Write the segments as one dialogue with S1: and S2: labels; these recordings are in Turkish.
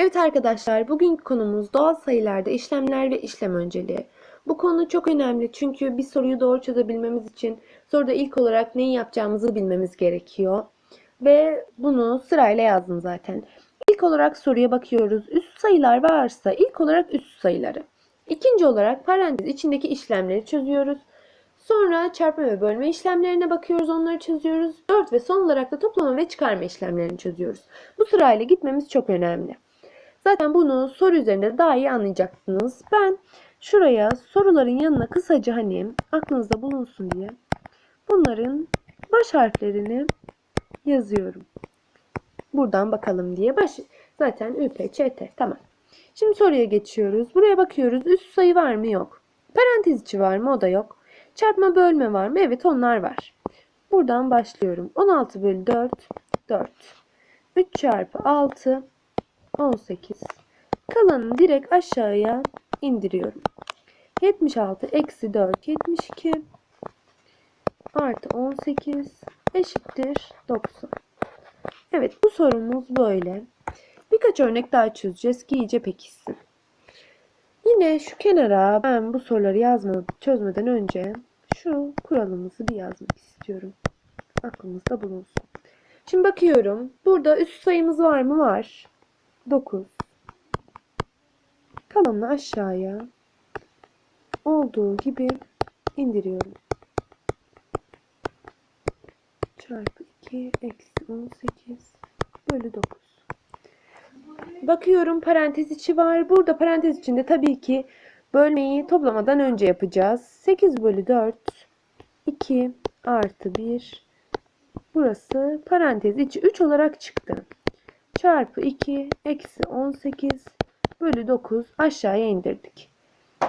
S1: Evet arkadaşlar, bugünkü konumuz doğal sayılarda işlemler ve işlem önceliği. Bu konu çok önemli çünkü bir soruyu doğru çözebilmemiz için soruda ilk olarak neyi yapacağımızı bilmemiz gerekiyor. Ve bunu sırayla yazdım zaten. İlk olarak soruya bakıyoruz. Üst sayılar varsa ilk olarak üst sayıları. İkinci olarak parantez içindeki işlemleri çözüyoruz. Sonra çarpma ve bölme işlemlerine bakıyoruz, onları çözüyoruz. 4 ve son olarak da toplama ve çıkarma işlemlerini çözüyoruz. Bu sırayla gitmemiz çok önemli. Zaten bunu soru üzerinde daha iyi anlayacaksınız. Ben şuraya soruların yanına kısaca hani aklınızda bulunsun diye bunların baş harflerini yazıyorum. Buradan bakalım diye. Baş, zaten ÜP, ÇT. Tamam. Şimdi soruya geçiyoruz. Buraya bakıyoruz. Üst sayı var mı? Yok. Parantez içi var mı? O da yok. Çarpma bölme var mı? Evet onlar var. Buradan başlıyorum. 16 bölü 4, 4. 3 çarpı 6, 18. Kalanını direkt aşağıya indiriyorum. 76 eksi 4, 72 artı 18 eşittir 90. Evet bu sorumuz böyle. Birkaç örnek daha çözeceğiz ki iyice pekişsin. Yine şu kenara ben bu soruları yazma, çözmeden önce şu kuralımızı bir yazmak istiyorum. Aklımızda bulunsun. Şimdi bakıyorum. Burada üst sayımız var mı? Var. 9. Kalanını aşağıya olduğu gibi indiriyorum. Çarpı 2 eksi 18 bölü 9. Bakıyorum parantez içi var. Burada parantez içinde tabii ki bölmeyi toplamadan önce yapacağız. 8 bölü 4 2 artı 1 burası parantez içi 3 olarak çıktı. Çarpı 2 eksi 18 bölü 9 aşağıya indirdik.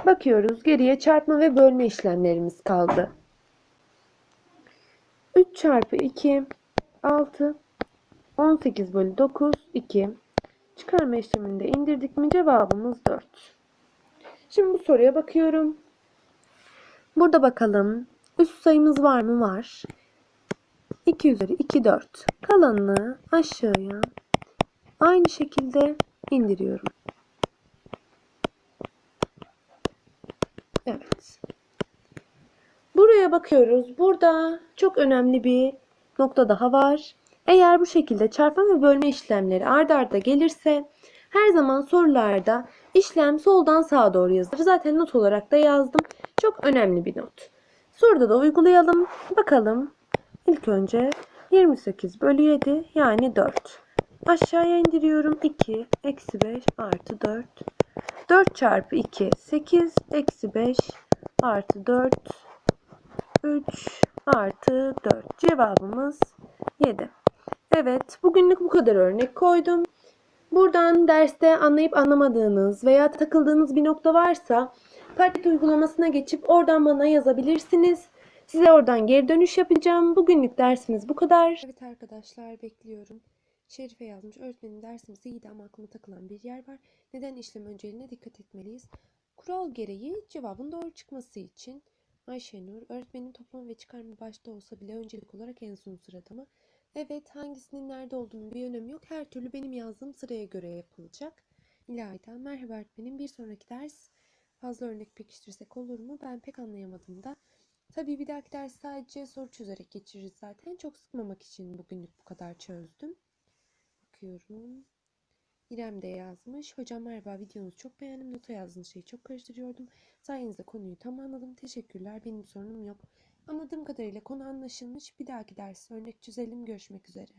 S1: Bakıyoruz geriye çarpma ve bölme işlemlerimiz kaldı. 3 çarpı 2 6 18 bölü 9 2 Çıkarma işleminde indirdik mi cevabımız 4. Şimdi bu soruya bakıyorum. Burada bakalım. Üst sayımız var mı? Var. 2 üzeri 2 4. Kalanını aşağıya aynı şekilde indiriyorum. Evet. Buraya bakıyoruz. Burada çok önemli bir nokta daha var. Eğer bu şekilde çarpma ve bölme işlemleri ard arda gelirse her zaman sorularda işlem soldan sağa doğru yazılır. Zaten not olarak da yazdım. Çok önemli bir not. Soruda da uygulayalım. Bakalım. İlk önce 28 bölü 7 yani 4. Aşağıya indiriyorum. 2 eksi 5 artı 4. 4 çarpı 2 8 eksi 5 artı 4 3 artı 4. Cevabımız 7. Evet, bugünlük bu kadar örnek koydum. Buradan derste anlayıp anlamadığınız veya takıldığınız bir nokta varsa Parket uygulamasına geçip oradan bana yazabilirsiniz. Size oradan geri dönüş yapacağım. Bugünlük dersimiz bu kadar. Evet arkadaşlar bekliyorum. Şerife yazmış. Öğretmenin dersimizde iyiydi ama aklıma takılan bir yer var. Neden işlem önceliğine dikkat etmeliyiz? Kural gereği cevabın doğru çıkması için Ayşenur, öğretmenin toplam ve çıkarma başta olsa bile öncelik olarak en son sırada mı? Evet, hangisinin nerede olduğunu bir önemi yok. Her türlü benim yazdığım sıraya göre yapılacak. İlayda, merhaba öğretmenim. Bir sonraki ders fazla örnek pekiştirsek olur mu? Ben pek anlayamadım da. Tabii bir dahaki ders sadece soru çözerek geçiririz zaten. Çok sıkmamak için bugünlük bu kadar çözdüm. Bakıyorum. İrem de yazmış. Hocam merhaba videonuzu çok beğendim. Nota yazdığınız şeyi çok karıştırıyordum. Sayenizde konuyu tam anladım. Teşekkürler. Benim sorunum yok. Anladığım kadarıyla konu anlaşılmış. Bir dahaki ders örnek çözelim. Görüşmek üzere.